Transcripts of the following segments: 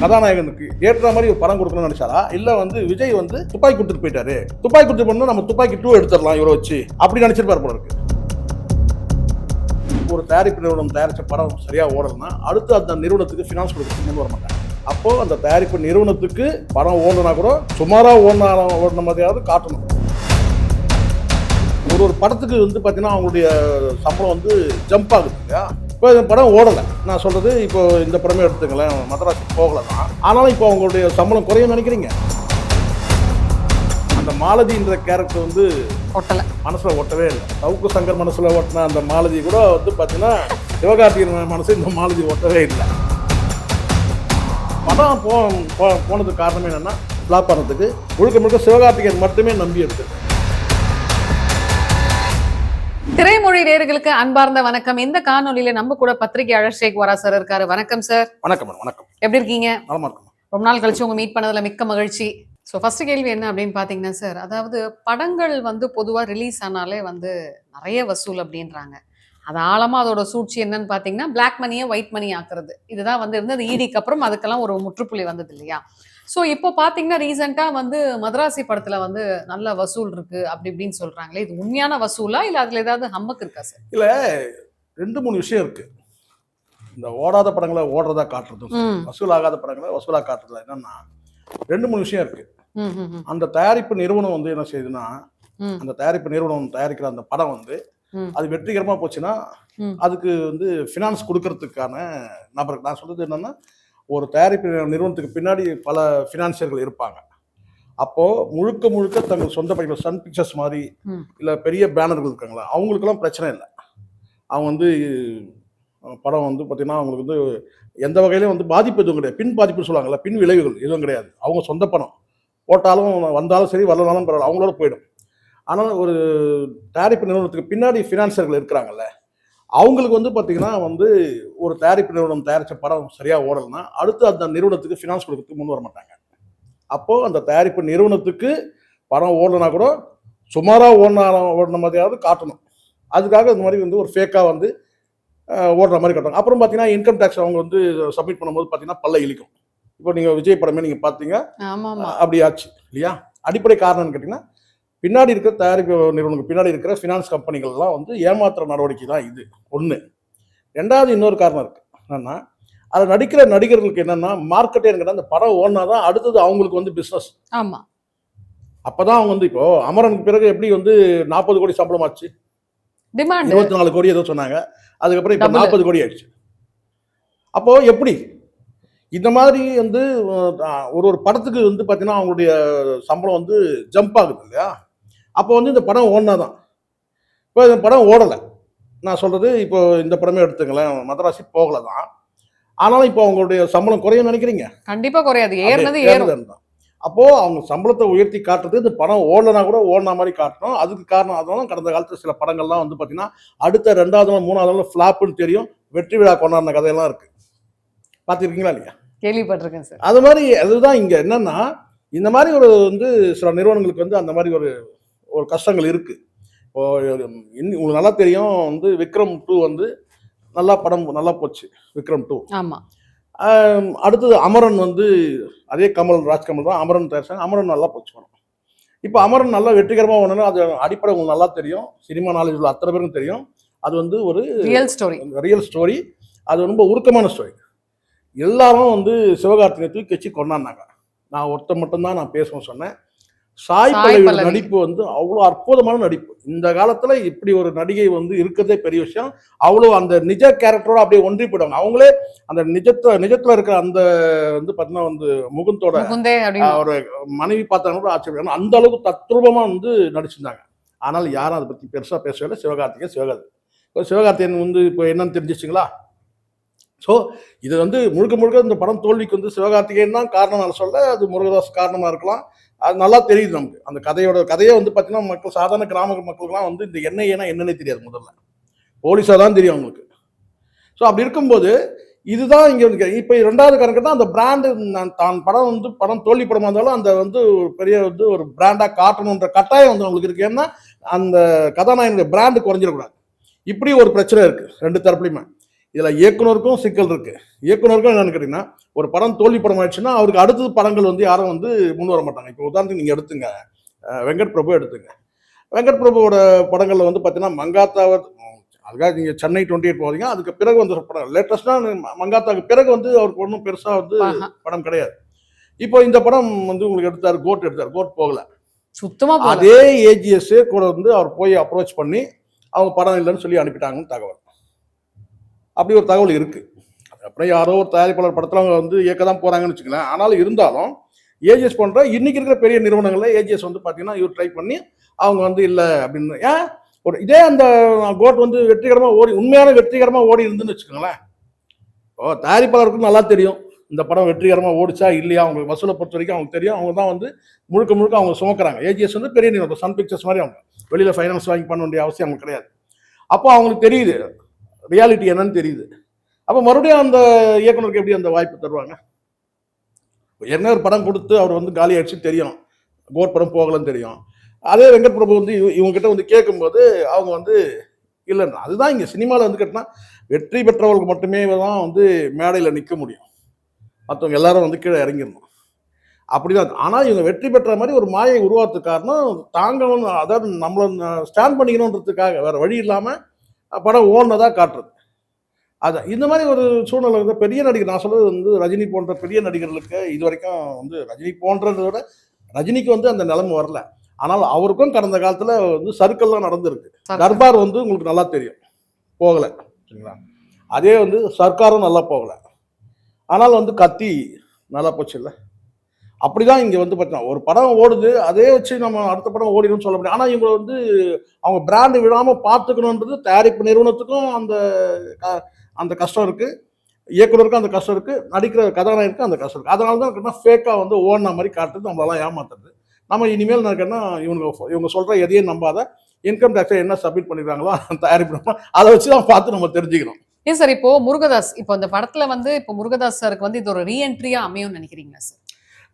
கதாநாயகனுக்கு ஏற்ற மாதிரி ஒரு படம் கொடுக்கணும்னு நினைச்சாரா? இல்ல வந்து விஜய் வந்து துப்பாக்கி கொடுத்துட்டு போயிட்டாரு. துப்பாக்கி கொடுத்து போனா நம்ம துப்பாக்கி டூ எடுத்துடலாம் இவரை வச்சு. அப்படி நினைச்சிருப்பாரு போல இருக்கு. ஒரு தயாரிப்பு நிறுவனம் தயாரிச்ச படம் சரியா ஓடலன்னா அடுத்து அந்த நிறுவனத்துக்கு ஃபினான்ஸ் கொடுக்க வர மாட்டாங்க. அப்போ அந்த தயாரிப்பு நிறுவனத்துக்கு படம் ஓடனா கூட சுமாரா ஓடினா ஓடின மாதிரியாவது காட்டணும். ஒரு ஒரு படத்துக்கு வந்து பார்த்தீங்கன்னா அவங்களுடைய சம்பளம் வந்து ஜம்ப் ஆகுது இல்லையா? இப்போ இந்த படம் ஓடலை. நான் சொல்றது இப்போ இந்த படமே எடுத்துங்களேன் மதராசி போகல தான். ஆனாலும் இப்போ அவங்களுடைய சம்பளம் குறையும் நினைக்கிறீங்க? அந்த மாலதின்ற கேரக்டர் வந்து ஒட்டல. மனசுல ஒட்டவே இல்லை. சவுக்கு சங்கர் மனசுல ஒட்டின அந்த மாலதி கூட வந்து பார்த்தீங்கன்னா சிவகார்த்திகேயன் மனசு இந்த மாலதி ஒட்டவே இல்லை. படம் போ போனதுக்கு காரணம் என்னன்னா ஃப்ளாப் பண்ணதுக்கு முழுக்க முழுக்க சிவகார்த்திகேயன் மட்டுமே நம்பி எடுத்தது திரைமொழி நேயர்களுக்கு அன்பார்ந்த வணக்கம். இந்த காணொலியில நம்ம கூட பத்திரிகையாளர் ஷேக் வரா சார் இருக்காரு. வணக்கம் சார். வணக்கம் வணக்கம். எப்படி இருக்கீங்க? நலமா இருக்கும். ரொம்ப நாள் கழிச்சு உங்க மீட் பண்ணதுல மிக்க மகிழ்ச்சி. ஸோ ஃபர்ஸ்ட் கேள்வி என்ன அப்படின்னு பார்த்தீங்கன்னா சார் அதாவது படங்கள் வந்து பொதுவாக ரிலீஸ் ஆனாலே வந்து நிறைய வசூல் அப்படின்றாங்க. அது ஆழமா அதோட சூழ்ச்சி என்னன்னு பார்த்தீங்கன்னா பிளாக் மணியை ஒயிட் மணி ஆக்குறது. இதுதான் வந்து இருந்தது. ஈடிக்கு அப்புறம் அதுக்கெல்லாம் ஒரு முற்றுப்புள்ளி வந்தது இல்லையா? ஸோ இப்போ பார்த்தீங்கன்னா ரீசெண்டாக வந்து மதராசி படத்துல வந்து நல்ல வசூல் இருக்கு அப்படி இப்படின்னு சொல்றாங்களே. இது உண்மையான வசூலா இல்லை அதுல ஏதாவது ஹம்மக்கு இருக்கா சார்? இல்ல ரெண்டு மூணு விஷயம் இருக்கு. இந்த ஓடாத படங்களை ஓடுறதா காட்டுறதும் வசூல் ஆகாத படங்களை வசூலா காட்டுறதுல என்னன்னா ரெண்டு மூணு விஷயம் இருக்கு. அந்த தயாரிப்பு நிறுவனம் வந்து என்ன செய்யுதுன்னா அந்த தயாரிப்பு நிறுவனம் தயாரிக்கிற அந்த படம் வந்து. அது வெற்றிகரமா போச்சுன்னா. அதுக்கு வந்து ஃபினான்ஸ் கொடுக்கறதுக்கான நபர் நான் சொல்றது என்னன்னா ஒரு தயாரிப்பு நிறுவனத்துக்கு பின்னாடி பல ஃபினான்சியர்கள் இருப்பாங்க. அப்போ முழுக்க முழுக்க தங்கள் சொந்த பைகள் சன் பிக்சர்ஸ் மாதிரி. இல்ல பெரிய பேனர்கள் இருக்காங்களா அவங்களுக்கெல்லாம் பிரச்சனை இல்லை. அவங்க வந்து படம் வந்து பார்த்தீங்கன்னா அவங்களுக்கு வந்து எந்த வகையிலும் வந்து பாதிப்பு எதுவும் கிடையாது. பின் பாதிப்பு சொல்லுவாங்கல்ல பின் விளைவுகள் எதுவும் கிடையாது. அவங்க சொந்த பணம். போட்டாலும் வந்தாலும் சரி வரலனாலும் பரவாயில்ல அவங்களோட போயிடும். ஆனால் ஒரு தயாரிப்பு நிறுவனத்துக்கு பின்னாடி ஃபினான்சர்கள் இருக்கிறாங்கல்ல அவங்களுக்கு வந்து பார்த்தீங்கன்னா வந்து ஒரு தயாரிப்பு நிறுவனம் தயாரித்த படம் சரியாக ஓடலைன்னா அடுத்து அந்த நிறுவனத்துக்கு ஃபினான்ஸ் கொடுக்கறதுக்கு முன் வர மாட்டாங்க. அப்போது அந்த தயாரிப்பு நிறுவனத்துக்கு படம் ஓடலைனா கூட சுமாராக ஓடினா ஓடின மாதிரியாவது காட்டணும். அதுக்காக இந்த மாதிரி வந்து ஒரு ஃபேக்காக வந்து ஓடுற மாதிரி காட்டணும் அப்புறம் பார்த்தீங்கன்னா இன்கம் டேக்ஸ் அவங்க வந்து சப்மிட் பண்ணும்போது பார்த்தீங்கன்னா பல்ல இழிக்கும். இப்போ நீங்கள் விஜய் படமே நீங்கள் பார்த்தீங்க அப்படி ஆச்சு இல்லையா? அடிப்படை காரணம்னு கேட்டிங்கன்னா பின்னாடி இருக்கிற தயாரிப்பு நிறுவனங்களுக்கு பின்னாடி இருக்கிற ஃபினான்ஸ் கம்பெனிகள்லாம் வந்து ஏமாத்துற நடவடிக்கை தான் இது. ஒன்று ரெண்டாவது இன்னொரு காரணம் இருக்கு. என்னன்னா அதில் நடிக்கிற நடிகர்களுக்கு என்னன்னா மார்க்கெட்டே எனக்கு அந்த படம் ஓடினா தான் அடுத்தது அவங்களுக்கு வந்து பிஸ்னஸ் ஆமா. அப்பதான் அவங்க வந்து இப்போ அமரனுக்கு பிறகு எப்படி வந்து நாற்பது கோடி சம்பளம் ஆச்சு? டிமாண்ட் இருபத்தி நாலு கோடி ஏதோ சொன்னாங்க. அதுக்கப்புறம் இப்போ. நாற்பது கோடி ஆயிடுச்சு. அப்போ எப்படி? இந்த மாதிரி வந்து ஒரு ஒரு படத்துக்கு வந்து பார்த்தீங்கன்னா அவங்களுடைய சம்பளம் வந்து ஜம்ப் ஆகுது இல்லையா? அப்போ வந்து இந்த படம் ஓடினா தான் இப்போ இந்த படம் ஓடலை. நான் சொல்றது இப்போ இந்த படமே எடுத்துங்களேன் மதராசி போகல தான் ஆனாலும் இப்போ அவங்களுடைய சம்பளம் குறையும் நினைக்கிறீங்க? கண்டிப்பா குறையாது. ஏறினது அப்படியே ஏறும். ஏறுனது தான். அப்போ அவங்க சம்பளத்தை உயர்த்தி காட்டுறது இந்த படம் ஓடலனா கூட ஓடின மாதிரி காட்டணும். அதுக்கு காரணம் அதனால கடந்த காலத்துல சில படங்கள்லாம் வந்து பாத்தீங்கன்னா அடுத்த ரெண்டாவது நாள் மூணாவது நாள் ஃபிளாப்னு தெரியும். வெற்றி விழா கொண்டாடின கதையெல்லாம் இருக்கு. பார்த்துருக்கீங்களா இல்லையா? கேள்விப்பட்டிருக்கேன் சார். அது மாதிரி அதுதான் இங்க என்னன்னா இந்த மாதிரி ஒரு வந்து சில நிறுவனங்களுக்கு வந்து அந்த மாதிரி ஒரு ஒரு கஷ்டங்கள் இருக்கு. இப்போ உங்களுக்கு நல்லா தெரியும் வந்து விக்ரம் டூ வந்து நல்லா படம் நல்லா போச்சு விக்ரம் டூ ஆமா. ஆம், அடுத்தது அமரன் வந்து அதே கமல் ராஜ்கமல் தான் அமரன் தயாரிச்சாங்க அமரன் நல்லா போச்சு படம். இப்போ அமரன் நல்லா வெற்றிகரமாக ஒன்று அது அடிப்படை உங்களுக்கு நல்லா தெரியும். சினிமா நாலேஜ் உள்ள அத்தனை பேருக்கும் தெரியும். அது வந்து ஒரு ரியல் ஸ்டோரி ரியல் ஸ்டோரி அது ரொம்ப உருக்கமான ஸ்டோரி எல்லாரும் வந்து சிவகார்த்திகை தூக்கி வச்சு கொண்டாடினாங்க. நான் ஒருத்தன் மட்டும்தான் நான் பேசணும்னு சொன்னேன். சாய் பல்லவியோட பல்லவி. நடிப்பு வந்து அவ்வளோ அற்புதமான நடிப்பு. இந்த காலத்துல இப்படி ஒரு நடிகை வந்து இருக்கிறதே பெரிய விஷயம். அவ்வளோ அந்த நிஜ கேரக்டரோட அப்படியே ஒன்றி போயிடுவாங்க அவங்களே அந்த நிஜத்துல நிஜத்துல இருக்கிற அந்த வந்து பார்த்தீங்கன்னா வந்து முகுந்தோட ஒரு மனைவி பார்த்தாங்க கூட ஆச்சரியம் அந்த அளவுக்கு தத்ரூபமா வந்து நடிச்சிருந்தாங்க. ஆனால் யாரும் அதை பத்தி பெருசா பேசவே இல்லை. சிவகார்த்திகேயன் சிவகார்த்தி இப்போ சிவகார்த்திகேயன் வந்து இப்போ என்னன்னு தெரிஞ்சிச்சிங்களா ஸோ இது வந்து முழுக்க முழுக்க இந்த படம் தோல்விக்கு வந்து சிவகார்த்திகேயன் தான் காரணம் நான் சொல்ல அது முருகதாஸ் காரணமாக இருக்கலாம். அது நல்லா தெரியுது நமக்கு. அந்த கதையோட கதையை வந்து பார்த்தீங்கன்னா மக்கள் சாதாரண கிராம மக்களுக்குலாம் வந்து இந்த எண்ணெய்னா என்னன்னே தெரியாது முதல்ல. போலீஸாக தான் தெரியும் அவங்களுக்கு. ஸோ அப்படி இருக்கும்போது இதுதான் இங்கே வந்து இப்போ ரெண்டாவது கணக்கு தான் அந்த பிராண்டு நான் தான் படம் வந்து படம் தோல்வி படமாக இருந்தாலும் அந்த வந்து ஒரு பெரிய வந்து ஒரு பிராண்டாக காட்டணுன்ற கட்டாயம் வந்து அவங்களுக்கு இருக்கு. ஏன்னா அந்த கதாநாயகனுடைய பிராண்டு குறைஞ்சிடக்கூடாது. இப்படி ஒரு பிரச்சனை இருக்குது ரெண்டு தரப்புலையுமே. இதில் இயக்குனருக்கும் சிக்கல் இருக்கு. இயக்குனருக்கும் என்னன்னு கேட்டிங்கன்னா ஒரு படம் தோல்வி படம் ஆயிடுச்சுன்னா அவருக்கு அடுத்தது படங்கள் வந்து யாரும் வந்து முன் வர மாட்டாங்க. இப்போ உதாரணத்துக்கு நீங்கள் எடுத்துங்க. வெங்கட் பிரபு எடுத்துங்க. வெங்கட் பிரபுவோட படங்களில் வந்து பார்த்தீங்கன்னா மங்காத்தாவை அதுக்காக நீங்கள் சென்னை டுவெண்ட்டி எயிட் போகிறீங்க அதுக்கு பிறகு வந்து படம். லேட்டஸ்டாக மங்காத்தாவுக்கு பிறகு வந்து அவருக்கு ஒன்றும் பெருசாக வந்து. படம் கிடையாது. இப்போ இந்த படம் வந்து உங்களுக்கு எடுத்தார் கோட் எடுத்தார். கோட் போகல. சுத்தமா போல அதே ஏஜிஎஸ் கூட வந்து அவர் போய் அப்ரோச் பண்ணி அவங்க படம் இல்லைன்னு சொல்லி அனுப்பிட்டாங்கன்னு தகவல். அப்படி ஒரு தகவல் இருக்குது அப்புறம் யாரோ ஒரு தயாரிப்பாளர் படத்தில் அவங்க வந்து இயக்க தான் போகிறாங்கன்னு வச்சுக்கலாம் ஆனாலும் இருந்தாலும் ஏஜிஎஸ் போன்ற இன்னைக்கு இருக்கிற பெரிய நிறுவனங்களில் ஏஜிஎஸ் வந்து பார்த்தீங்கன்னா இவர் ட்ரை பண்ணி அவங்க வந்து இல்லை அப்படின்னு ஏன்? ஒரு இதே அந்த கோட் வந்து வெற்றிகரமாக ஓடி உண்மையான வெற்றிகரமாக ஓடி இருந்துன்னு வச்சுக்கோங்களேன். ஓ தயாரிப்பாளருக்கும் நல்லா தெரியும். இந்த படம் வெற்றிகரமாக ஓடிச்சா இல்லையா? அவங்களுக்கு வசூலை பொறுத்த வரைக்கும் அவங்களுக்கு தெரியும். அவங்க தான் வந்து முழுக்க முழுக்க அவங்க சுமக்கிறாங்க. ஏஜிஎஸ் வந்து பெரிய நிறுவனம். சன் பிக்சர்ஸ் மாதிரி அவங்க. வெளியில் ஃபைனான்ஸ் வாங்கி பண்ண வேண்டிய அவசியம் அவங்களுக்கு கிடையாது. அப்போ அவங்களுக்கு தெரியுது. ரியாலிட்டி என்னன்னு தெரியுது. அப்போ மறுபடியும் அந்த இயக்குனருக்கு எப்படி அந்த வாய்ப்பு தருவாங்க? என்ன ஒரு படம் கொடுத்து அவர் வந்து காலி ஆயிடுச்சு தெரியும். கோர் படம் போகலன்னு தெரியும். அதே வெங்கட் பிரபு வந்து இவ- வந்து கேட்கும்போது அவங்க வந்து இல்லைன்னா அதுதான் இங்கே சினிமாவில் வந்து கேட்டால் வெற்றி பெற்றவர்களுக்கு மட்டுமே தான் வந்து மேடையில் நிற்க முடியும். மற்றவங்க எல்லாரும் வந்து கீழே இறங்கிடணும். அப்படிதான் ஆனால் இவங்க வெற்றி பெற்ற மாதிரி ஒரு மாயை உருவாக்குறதுக்கு காரணம் தாங்க அதாவது நம்மளை ஸ்டாண்ட் பண்ணிக்கணுன்றதுக்காக வேறு வழி இல்லாமல் படம் ஓடினதாக காட்டுறது. அது இந்த மாதிரி ஒரு சூழ்நிலை வந்து பெரிய நடிகர் நான் சொல்றது வந்து ரஜினி போன்ற பெரிய நடிகர்களுக்கு இது வரைக்கும் வந்து ரஜினி போன்றதை விட ரஜினிக்கு வந்து அந்த நிலைமை வரல. ஆனால் அவருக்கும் கடந்த காலத்தில் வந்து சர்க்கிள்லாம் நடந்திருக்கு. தர்பார் வந்து உங்களுக்கு நல்லா தெரியும். போகலை. சரிங்களா? அதே வந்து சர்க்காரும் நல்லா போகலை. ஆனால் வந்து கத்தி நல்லா போச்சு இல்லை அப்படிதான் இங்கே வந்து பார்த்தீங்கன்னா ஒரு படம் ஓடுது அதே வச்சு நம்ம அடுத்த படம் ஓடிடும் சொல்ல முடியும் ஆனால் இவங்களை வந்து அவங்க பிராண்டு விடாமல் பார்த்துக்கணுன்றது தயாரிப்பு நிறுவனத்துக்கும் அந்த க- அந்த கஷ்டம் இருக்குது இயக்குனருக்கும் அந்த கஷ்டம் இருக்குது நடிக்கிற கதாநாயகருக்கும் அந்த கஷ்டம் இருக்குது அதனால தான் கேட்டால் ஃபேக்காக வந்து ஓடின மாதிரி காட்டுறது நம்மளெல்லாம் ஏமாத்துறது. நம்ம இனிமேல் நான் கேட்டால் இவங்க இவங்க சொல்கிற எதையும் நம்பாத இன்கம் டேக்ஸை என்ன சப்மிட் பண்ணிடுறாங்களோ தயாரிப்பு அதை வச்சு தான் பார்த்து நம்ம தெரிஞ்சுக்கணும். ஏன் சார் இப்போ முருகதாஸ் இப்போ இந்த படத்துல வந்து இப்போ முருகதாஸ் சாருக்கு வந்து இது ஒரு ரீஎன்ட்ரியா அமையும்னு நினைக்கிறீங்களா சார்?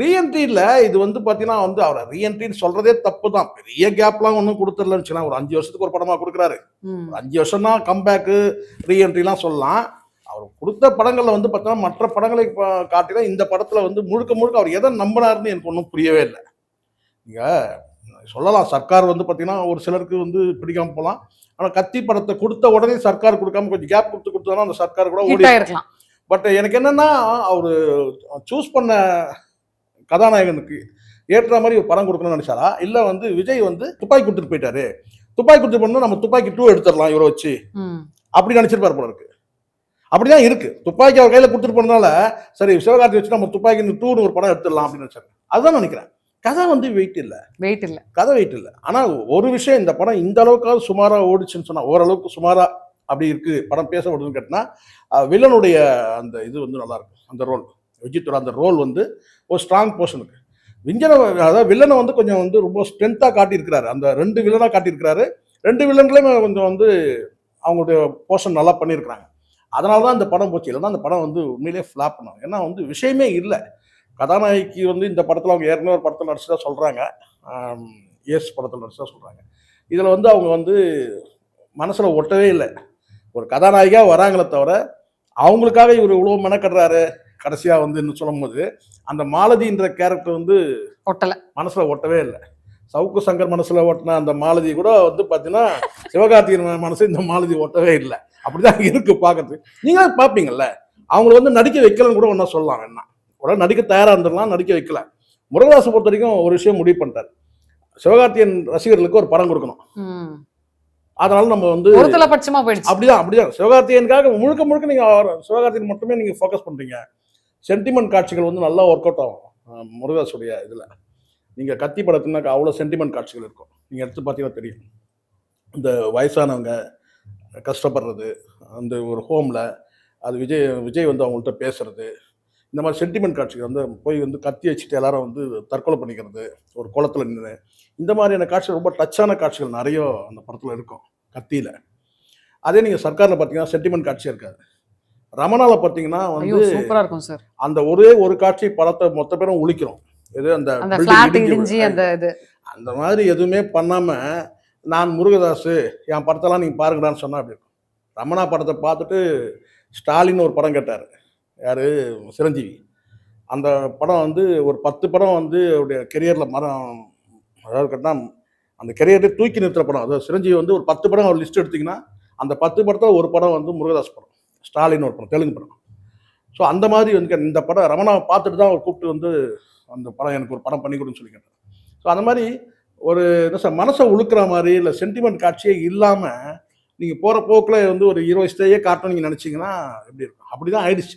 ரீஎன்ட்ரியில் இது வந்து பார்த்தீங்கன்னா வந்து அவரை ரீஎன்ட்ரின்னு சொல்கிறதே தப்பு தான் பெரிய கேப்லாம் ஒன்றும் கொடுத்துடலன்னு வச்சுக்கலாம் ஒரு அஞ்சு வருஷத்துக்கு ஒரு படமாக கொடுக்குறாரு. அஞ்சு வருஷம்னா கம்பேக்கு ரீஎன்ட்ரிலாம் சொல்லலாம். அவர் கொடுத்த படங்களில் வந்து பார்த்தோன்னா மற்ற படங்களை காட்டிலும் இந்த படத்தில் வந்து முழுக்க முழுக்க அவர் எதை நம்பினாருன்னு எனக்கு ஒன்றும் புரியவே இல்லை. நீங்கள் சொல்லலாம். சர்க்கார் வந்து பார்த்தீங்கன்னா ஒரு சிலருக்கு வந்து பிடிக்காம போகலாம். ஆனால் கத்தி படத்தை கொடுத்த உடனே சர்க்கார் கொடுக்காம கொஞ்சம் கேப் கொடுத்து கொடுத்தோன்னா அந்த சர்க்கார் கூட ஓடி பட் எனக்கு என்னன்னா அவர் சூஸ் பண்ண கதாநாயகனுக்கு ஏற்ற மாதிரி ஒரு படம் கொடுக்கணும்னு நினைச்சாரா? இல்லை வந்து விஜய் வந்து துப்பாக்கி கொடுத்துட்டு போயிட்டாரு. துப்பாக்கி கொடுத்து பண்ணா நம்ம துப்பாக்கி டூ எடுத்துடலாம் இவரை வச்சு. அப்படி நினைச்சிருப்பாரு போல இருக்கு. அப்படிதான் இருக்கு. துப்பாக்கி அவர் கையில கொடுத்துட்டு போனதால சரி சிவகார்த்தி வச்சு நம்ம துப்பாக்கி டூன்னு ஒரு படம் எடுத்துடலாம் அப்படின்னு நினைச்சாரு. அதுதான் நினைக்கிறேன். கதை வந்து வெயிட் இல்லை. வெயிட் இல்ல. கதை வெயிட் இல்லை. ஆனால் ஒரு விஷயம் இந்த படம் இந்த அளவுக்காவது சுமாராக ஓடிச்சுன்னு சொன்னா ஓரளவுக்கு சுமாரா அப்படி இருக்கு படம் பேசப்படுதுன்னு கேட்டினா வில்லனுடைய அந்த இது வந்து நல்லா இருக்கும். அந்த ரோல் விஜித்தோட அந்த ரோல் வந்து ஒரு ஸ்ட்ராங் போர்ஷனுக்கு விஞ்சனை அதாவது வில்லனை வந்து கொஞ்சம் வந்து ரொம்ப ஸ்ட்ரென்த்தாக காட்டியிருக்கிறாரு. அந்த ரெண்டு வில்லனாக காட்டியிருக்கிறாரு. ரெண்டு வில்லன்களையுமே கொஞ்சம் வந்து அவங்களுடைய போர்ஷன் நல்லா பண்ணியிருக்கிறாங்க. அதனால தான் இந்த படம் போச்சு. இல்லைன்னா அந்த படம் வந்து உண்மையிலேயே ஃப்ளாப் பண்ணாங்க ஏன்னா வந்து விஷயமே இல்லை. கதாநாயகி வந்து இந்த படத்தில் அவங்க ஏற்கனவே ஒரு படத்தில் நடிச்சதா சொல்கிறாங்க எஸ் படத்தில் நடிச்சதா சொல்கிறாங்க இதில் வந்து அவங்க வந்து மனசில் ஒட்டவே இல்லை. ஒரு கதாநாயகியாக வராங்களே தவிர அவங்களுக்காக இவர் இவ்வளோ மெனக்கடுறாரு. கடைசியாக வந்து இன்னும் சொல்லும்போது அந்த மாலதின்ற கேரக்டர் வந்து ஒட்டல. மனசில் ஒட்டவே இல்லை. சவுக்கு சங்கர் மனசில் ஒட்டின அந்த மாலதி கூட வந்து பார்த்தீங்கன்னா சிவகார்த்திகேயன் மனசு இந்த மாலதி ஒட்டவே இல்லை. அப்படிதான் இருக்கு பார்க்கறதுக்கு நீங்களும் பார்ப்பீங்கல்ல அவங்கள வந்து நடிக்க வைக்கலன்னு கூட ஒன்றா சொல்லலாம். வேணா ஒரு நடிக்க தயாராக இருந்துடலாம் நடிக்க வைக்கல. முருகதாஸை பொறுத்த வரைக்கும் ஒரு விஷயம் முடிவு பண்ணிட்டார். சிவகார்த்தியன் ரசிகர்களுக்கு ஒரு படம் கொடுக்கணும். அதனால நம்ம வந்து அப்படிதான் அப்படிதான். சிவகார்த்தியனுக்காக முழுக்க முழுக்க நீங்க சிவகார்த்தியன் மட்டுமே நீங்க ஃபோக்கஸ் பண்றீங்க. சென்டிமெண்ட் காட்சிகள் வந்து நல்லா ஒர்க் அவுட் ஆகும். அஹ் முருகதாஸுடைய இதுல. கத்தி படத்துனாக்கா அவ்வளோ சென்டிமெண்ட் காட்சிகள் இருக்கும். நீங்கள் எடுத்து பார்த்தீங்கன்னா தெரியும். இந்த வயசானவங்க கஷ்டப்படுறது அந்த ஒரு ஹோமில் அது விஜய் விஜய் வந்து அவங்கள்ட்ட பேசுறது. இந்த மாதிரி சென்டிமெண்ட் காட்சிகள் வந்து போய் வந்து கத்தி வச்சுட்டு எல்லாரும் வந்து தற்கொலை பண்ணிக்கிறது ஒரு குளத்துல நின்று இந்த மாதிரியான காட்சிகள் ரொம்ப டச்சான காட்சிகள் நிறைய அந்த படத்தில் இருக்கும் கத்தியில். அதே நீங்கள் சர்க்காரில் பார்த்தீங்கன்னா சென்டிமெண்ட் காட்சியாக இருக்காது. ரமணால பார்த்தீங்கன்னா வந்து சூப்பரா இருக்கும் சார் அந்த ஒரே ஒரு காட்சி படத்தை மொத்த பேரும் ஒழிக்கிறோம். இது அந்த அந்த மாதிரி எதுவுமே பண்ணாம நான் முருகதாஸ் என் படத்தெல்லாம் நீங்க பாருங்கடான்னு சொன்னா அப்படி இருக்கும். ரமணா படத்தை பார்த்துட்டு ஸ்டாலின் ஒரு படம் கேட்டார். யார்? சிரஞ்சீவி. அந்த படம் வந்து ஒரு பத்து படம் வந்து அவருடைய கெரியரில் மரம் அதாவது கேட்டால் அந்த கெரியரை தூக்கி நிறுத்துற படம். அதாவது சிரஞ்சீவி வந்து ஒரு பத்து படம் அவர் லிஸ்ட் எடுத்திங்கன்னா அந்த பத்து படத்தில் ஒரு படம் வந்து முருகதாஸ் படம். ஸ்டாலின் ஒரு படம் தெலுங்கு படம். ஸோ அந்த மாதிரி வந்து இந்த படம் ரமணாவை பார்த்துட்டு தான் அவர் கூப்பிட்டு வந்து அந்த படம் எனக்கு ஒரு படம் பண்ணி கொடுன்னு சொல்லி கேட்டார். ஸோ அந்த மாதிரி ஒரு என்ன சார் மனசை உழுக்கிற மாதிரி இல்லை சென்டிமெண்ட் காட்சியே இல்லாமல் நீங்கள் போகிற போக்கில் வந்து ஒரு ஹீரோ ஸ்டேயே காட்டணும் நீங்கள் நினச்சிங்கன்னா எப்படி இருக்கும்? அப்படி தான் ஆயிடுச்சு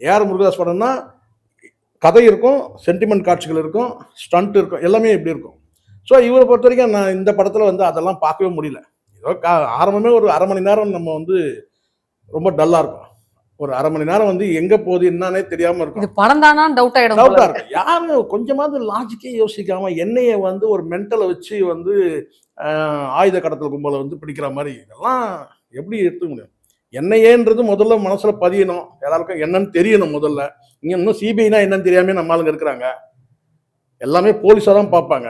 ஏஆர் முருகதாஸ் படம்னா கதை இருக்கும் சென்டிமெண்ட் காட்சிகள் இருக்கும் ஸ்டண்ட் இருக்கும் எல்லாமே இப்படி இருக்கும். ஸோ இவரை பொறுத்த வரைக்கும் நான் இந்த படத்தில் வந்து அதெல்லாம் பார்க்கவே முடியல. ஏதோ கா ஆரம்பமே ஒரு அரை மணி நேரம் நம்ம வந்து ரொம்ப டல்லாக இருக்கும். ஒரு அரை மணி நேரம் வந்து எங்கே போகுது என்னன்னே தெரியாமல் இருக்கும். இது படம் தானா டவுட் ஆயிடும் டவுட்டா போல. இருக்கு. யாரும் கொஞ்சமாவது லாஜிக்கே யோசிக்காம என்னைய வந்து ஒரு மென்டலை வச்சு வந்து ஆயுத கடத்தல் கும்பலை வந்து பிடிக்கிற மாதிரி இதெல்லாம் எப்படி எடுத்துக்க முடியும்? என்னையேன்றது முதல்ல மனசுல பதியணும். எல்லாருக்கும் என்னன்னு தெரியணும் முதல்ல. இங்க இன்னும் சிபிஐனா என்னன்னு தெரியாம நம்ம ஆளுங்க இருக்கிறாங்க. எல்லாமே போலீஸாக தான் பார்ப்பாங்க.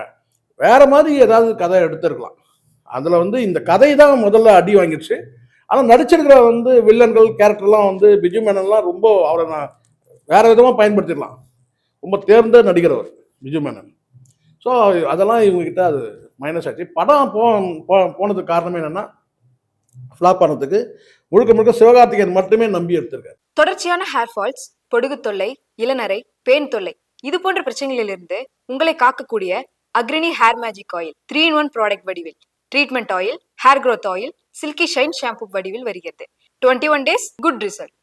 வேற மாதிரி ஏதாவது கதை எடுத்திருக்கலாம். அதுல வந்து இந்த கதை தான் முதல்ல அடி வாங்கிடுச்சு. ஆனால் நடிச்சிருக்கிற வந்து வில்லன்கள் கேரக்டர்லாம் வந்து பிஜு மேனன்லாம் ரொம்ப அவரை நான் வேறு விதமாக பயன்படுத்திடலாம். ரொம்ப தேர்ந்த நடிகர் அவர் பிஜு மேனன். ஸோ அதெல்லாம் இவங்ககிட்ட அது மைனஸ் ஆச்சு. படம் போ போனதுக்கு காரணம் என்னென்னா ஃப்ளாப் ஆனதுக்கு முழுக்க முழுக்க சிவகார்த்திகேயன் மட்டுமே நம்பி எடுத்திருக்காரு. தொடர்ச்சியான ஹேர் ஃபால்ஸ் பொடுகு தொல்லை இளநரை பேன் தொல்லை இது போன்ற பிரச்சனைகளிலிருந்து உங்களை காக்கக்கூடிய Agrini hair magic oil three in one product வடிவில் treatment oil hair growth oil silky shine shampoo வடிவில் வருகிறது. Twenty one days good result